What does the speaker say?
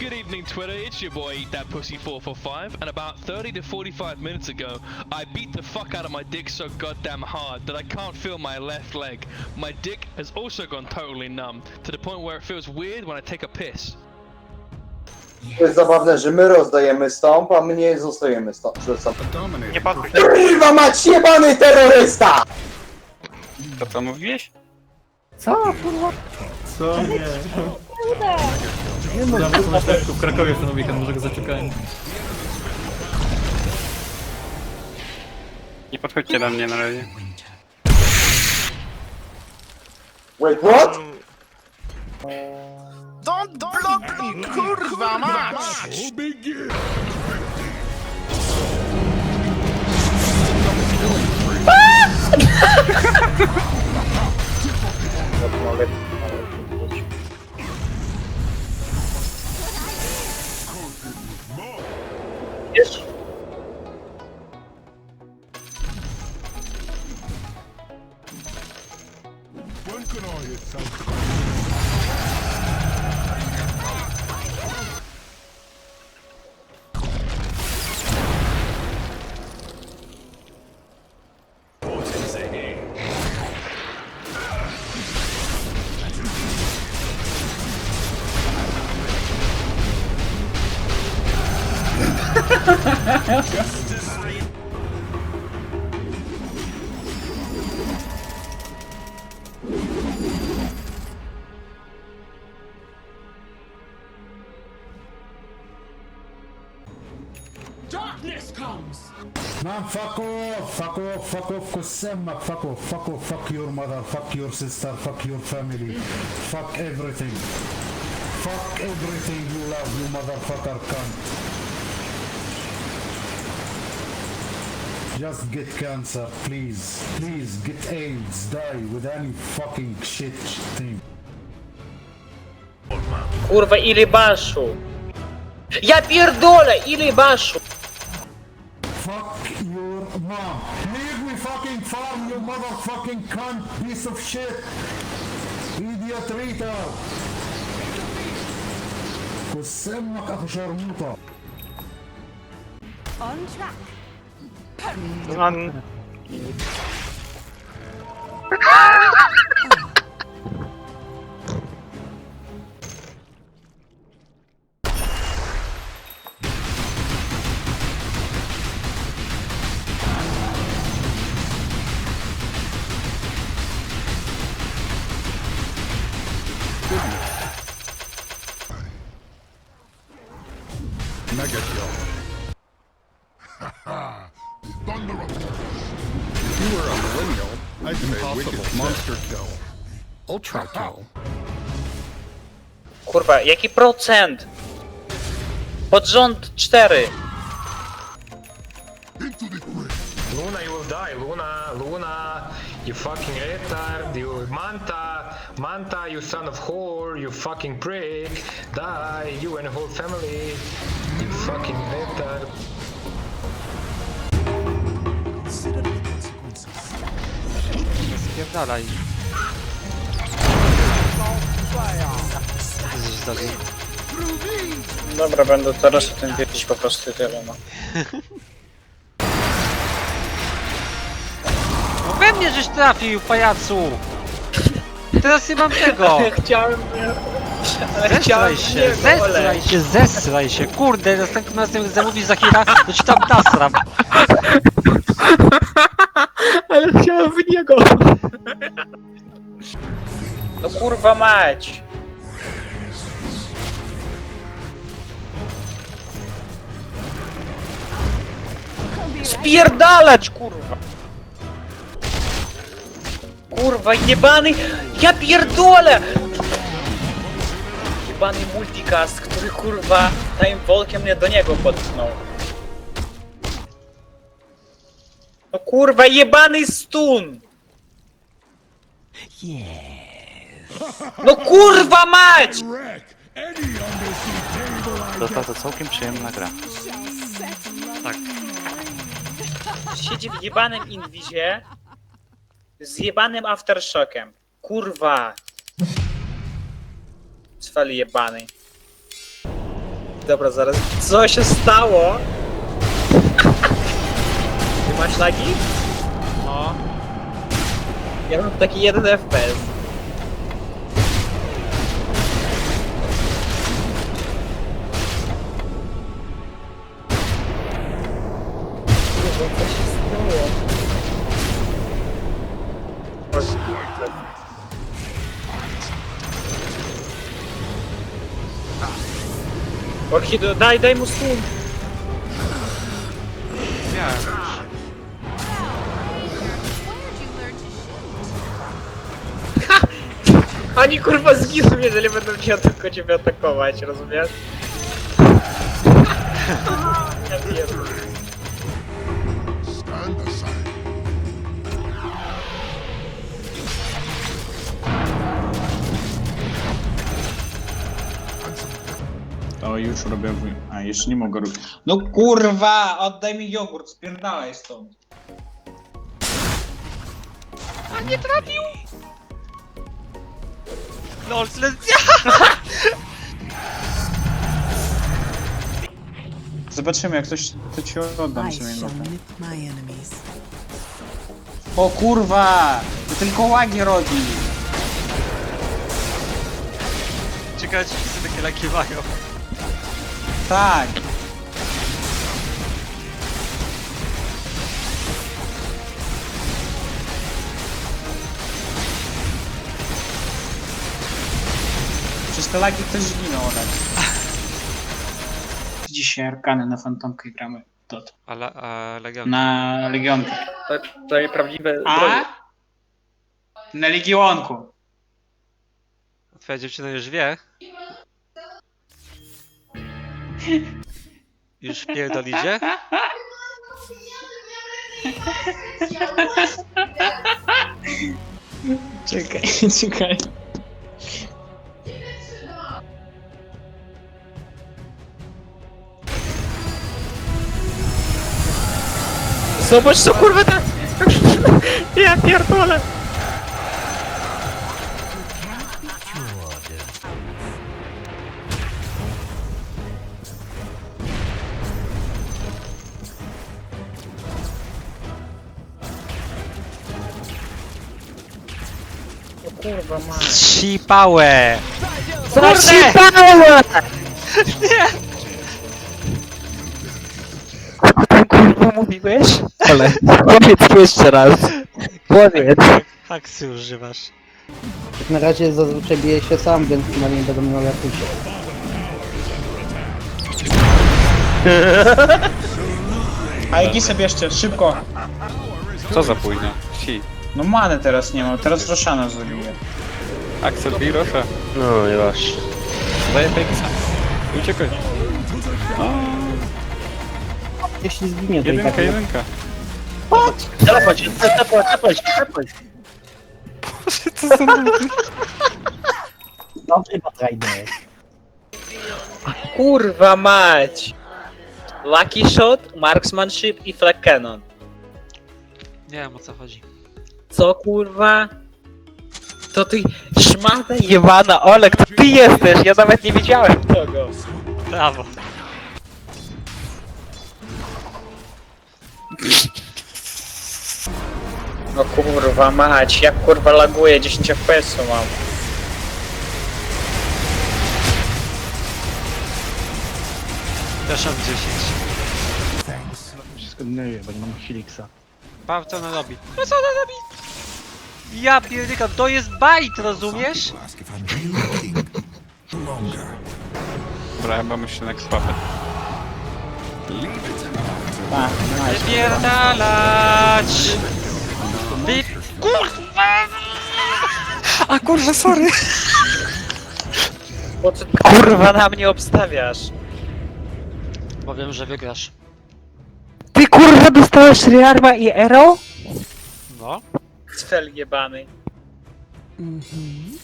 Good evening, Twitter. It's your boy Eat That Pussy 445, and about 30 to 45 minutes ago, I beat the fuck out of my dick so goddamn hard that I can't feel my left leg. My dick has also gone totally numb to the point where it feels weird when I take a piss. To jest zabawne, że my rozdajemy stąp, a my nie zostajemy stąp. Że sam... Nie podchodź. Kurwa mać jebany terrorysta! To co mówiłeś? Co nie? Nie no, w w Krakowie w ten weekend, może go zaczekałem. Nie podchodźcie do mnie na razie. Wait, what? Don't block me, kurwa mać! Man, fuck off, fuck off, fuck off, Kosemak, fuck off, fuck off, fuck your mother, fuck your sister, fuck your family, fuck everything. Fuck everything you love, you motherfucker cunt. Just get cancer, please. Please, get AIDS, die with any fucking shit thing. Kurwa, ile baszu? Ja pierdolę, ile baszu? Fuck your mom. Leave me fucking farm, you motherfucking cunt, piece of shit. Idiot retard. قسمك اخو شرموطه On track. 응한 Mega kill. Were a millennial, I'd say wicked monster kill. Ultra kill. Kurwa, jaki procent? Pod rząd 4. Luna, you will die. Luna, Luna, you fucking retard. You Manta, Manta, you son of whore. You fucking prick. Die, you and whole family. You fucking retard. Spierdalaj. Dobra, będę teraz o tym wiedzieć po prostu i tyle, no. No we mnie żeś trafił, pajacu! Teraz nie mam tego! Chciałem... Zesraj się, zesraj się, zesraj się! Kurde, następnym razem jak zamówisz za chwilę, to ci tam nasram! Ale chciałem w niego. No kurwa mać. Spierdalać kurwa. Kurwa jebany. Ja pierdolę. Jebany multicast, który kurwa tym volkiem mnie do niego podpnął. No kurwa jebany stun. No kurwa mać! To, to, to całkiem przyjemna gra. Tak. Siedzi w jebanym inwizie z jebanym aftershockiem. Kurwa. Cwali jebany. Dobra, zaraz. Co się stało? Masz lagi? No. Ja mam taki jeden FPS. Kurwa, co się stało? Orchido, daj, daj mu stun! Miałem. Oni kurwa zginą, jeżeli będą cię tylko ciebie atakować, rozumiesz? Ja pierdolę. Stand aside. O, już robię. wy- A, jeszcze nie mogę robić. No kurwa! Oddaj mi jogurt, spierdalaj stąd. No, le... Zobaczymy, jak coś to ci oddam sobie. no. my enemies. O kurwa! To tylko łagi robi! Ciekawe, czy wszyscy takie laki mają. Tak! Przez te lagi ktoś zginął, ale... Dzisiaj arkany na fantomkę gramy. Dot. Ale, a Legion. Na Legionkę. To, to nieprawdziwe A? drogi. Na Legionku. Twoja dziewczyna już wie. Już pierdolicie? Czekaj, czekaj. Zobacz co kurwa ta... Ja pierdolę! Kurwa ma. Zaczipałem! Tak kurwa mówiłeś? Ale powiedz jeszcze raz. Powiedz. Haksy używasz. Na razie zazwyczaj biję się sam, więc chyba nie będę miał jak uciec. A jaki sobie jeszcze, szybko. Co za późno? Si. No many teraz nie mam, teraz Roszana zrobię. Axel bij Rosza. No i właśnie. Daję Pegisa. Uciekaj. Jeśli zginie, to i Jedynka, tak... jedynka. Telepać, telepać, telepać, telepać. Co za ludy? Dobrze, Batrajder. Kurwa mać! Lucky Shot, Marksmanship i Flag Cannon. Nie wiem o co chodzi. Co kurwa? To ty szmata jebana, Olek, to ty jesteś! Ja nawet nie wiedziałem tego. Brawo. No kurwa mać, jak kurwa laguje, 10 fps mam. Też mam 10. Wszystko gnoję, bo nie mam Helixa. Patrz co ona robi. No co ona robi? Ja pierdyka, to jest bait, rozumiesz? Dobra, chyba myślę. Tak, nice. Wypierdalać! Kurwa! A kurwa, sorry! Po co ty kurwa na mnie obstawiasz? Powiem, że wygrasz. Ty kurwa dostałeś Rearma i Ero? No. Cfel jebany. Mhm.